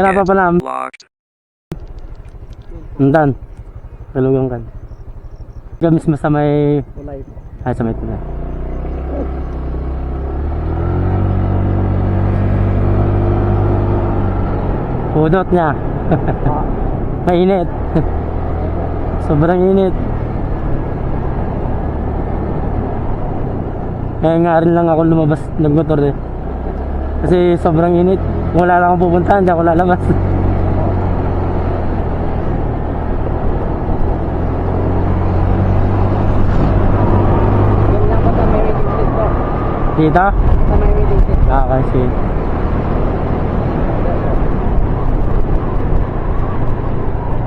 Kaya pa pala, locked. Andan. Kalugang kan. Gamis mo sa may... Tulay. Ay, sa may tulay. Pudot niya. Mainit. Sobrang init. Kaya nga rin lang ako lumabas nagmotor eh. Kasi sobrang init. Kung wala lang akong pupuntahan, di ako lalabas. Dito? Sa may waiting seat. Ah, kasi.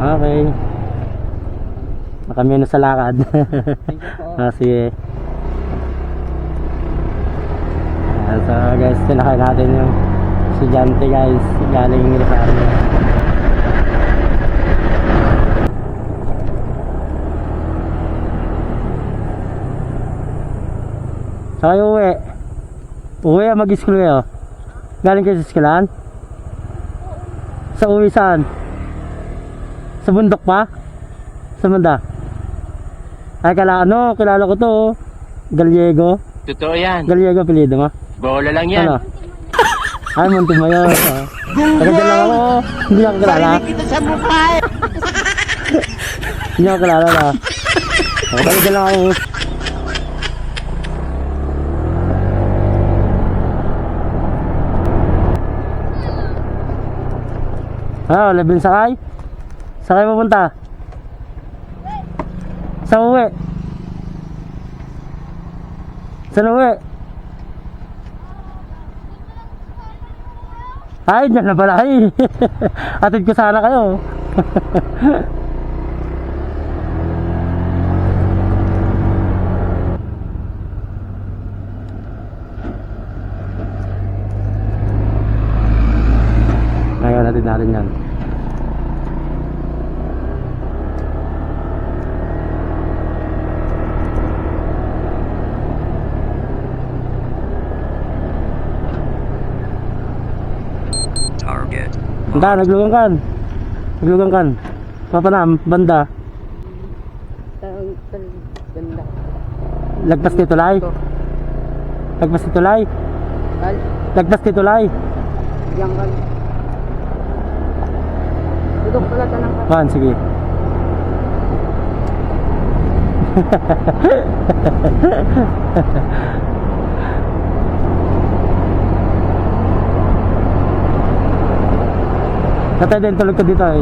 Okay. Na kami na sa lakad. Thank you po. ah, sige. Ayan, so guys, tinakay natin yung estudyante guys, galing Rizal. Sa kayo uwi? Uwi, ah, mag-school kayo? Galing kayo sa eskulahan? Sa uwi saan? Sa bundok pa? Sa banda? Ay, kala, ano, kilala ko to, oh. Gallego. Totoo yan. Gallego apelido mo? Bola lang yan. Ano? Ay, Montemayor. Taga lang ako. Hindi ako kilala. kita sa mukha eh. Hindi ako kilala na. Taga lang ako. Ah, wala bin sakay? Sakay papunta? Sa uwi? Sa uwi? Ay, dyan na pala ay. Atid ko sana kayo. Ngayon natin natin yan. Banda, naglugang kan. Naglugang kan. Papanam, banda. Ganda. Lagpas ni Tulay. Lagpas ni Tulay. Lagpas ni Tulay. yan ka. Dudok pala ka. Kuhan, sige. Tatay din tulog ko dito eh.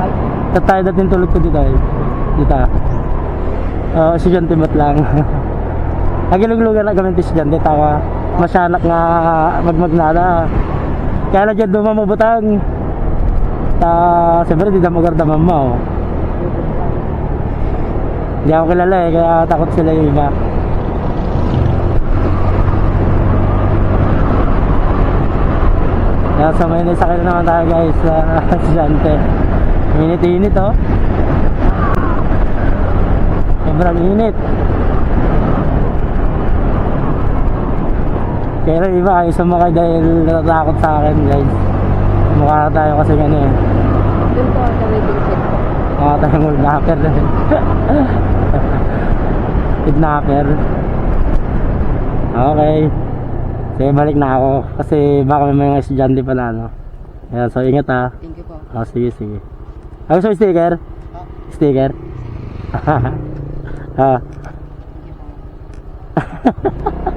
Al, Tatay din tulog ko dito eh. Dito. Uh, estudyante mat lang. Nagiluglugan na kami ng estudyante tawa. Masyanak nga magmagnala. Kaya na dyan dumamabutang. Ta, siyempre di damo garda mama oh. Hindi ako kilala eh, kaya takot sila yung iba. Kaya sa may sakit naman tayo guys sa estudyante. Init-init oh. Sobrang init. Kaya yung iba ayaw sumakay dahil natatakot sa akin guys. Mukha tayo kasi ano eh. dun po sa waiting seat po. Mukha tayong kidnapper na Kidnapper. Okay. Sige, balik na ako. Kasi baka may mga estudyante pa na, no? Ayan, so ingat ha. Thank you po. Oh, sige, sige. Ako sa sticker? Sticker? ha?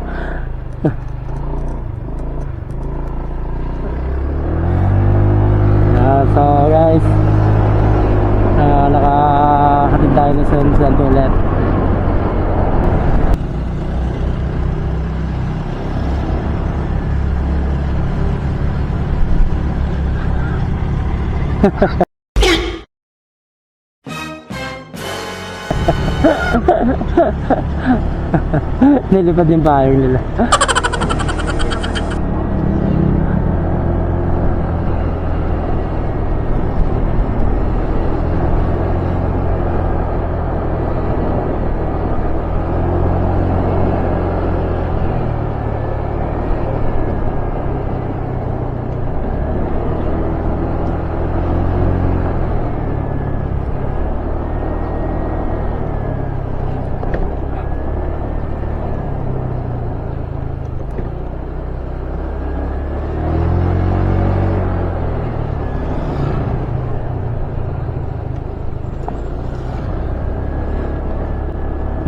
Nilipad yung payong nila.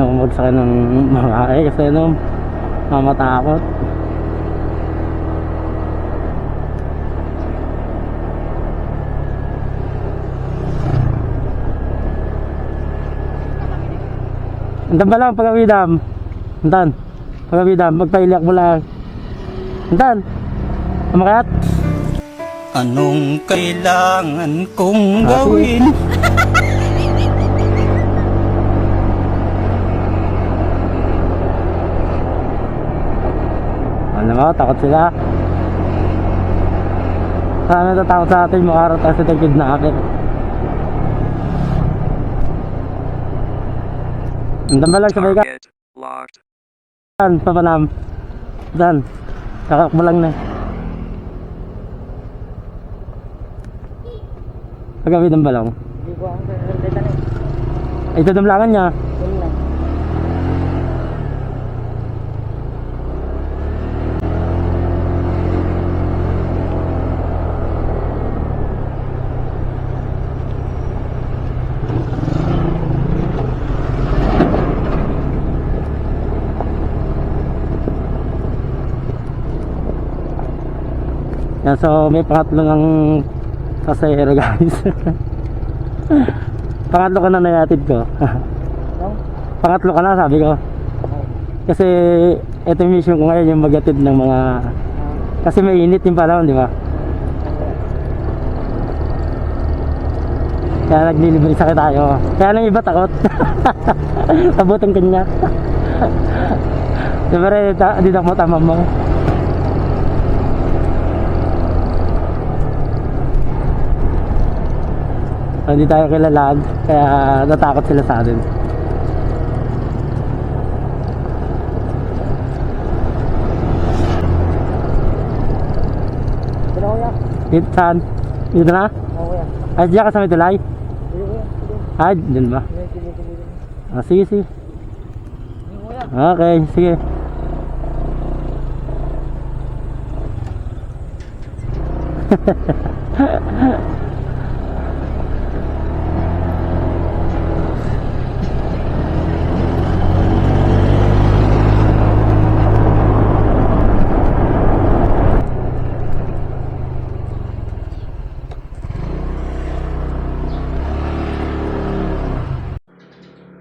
Yung magsakin ng babae kasi ano, mamatakot. Andan ba lang pagawidam? Andan. Pagawidam, magpailiak mo lang. Andan. Umakat? Anong kailangan kong Ah, gawin? Mo, takot sila. Sana natatakot sa atin, makarat sa tagid na akin. Andan ba lang, sabay ka. Dan, papanam. Dan, kakak mo lang na. Pagawid ng balong. Ang. Ay, dadamlangan niya. Yun lang. Yan, so may pangatlo ng pasahero guys. pangatlo ka na nayatid ko. Pangatlo ka na sabi ko. Kasi ito yung mission ko ngayon yung magatid ng mga kasi may init yung panahon, di ba? Kaya naglilibre sakit tayo. Kaya nang iba takot. Abotong kanya. Di ba rin, ta- di na mo tama mo. Hindi tayo kilalaan, kaya natakot sila sa atin. Dito saan? Dito na? Oo kuya. Ay, diyan ka sa may tulay? Ay, dyan ba? Sige, sige, sige. Ah, sige, kuya.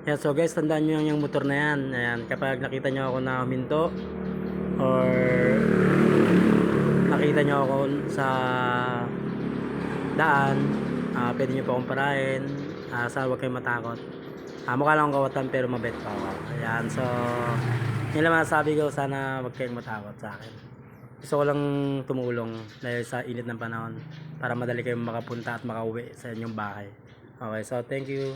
Yeah, so guys, tandaan nyo yung motor na yan. Ayan, kapag nakita nyo ako na huminto or nakita nyo ako sa daan, ah pwede nyo po akong parahin. Uh, sa huwag kayong matakot. Ah, mukha lang akong kawatan pero mabait pa ako. Ayan, so yun lang masasabi ko, sana huwag kayong matakot sa akin. Gusto ko lang tumulong dahil sa init ng panahon para madali kayong makapunta at makauwi sa inyong bahay. Okay, so thank you.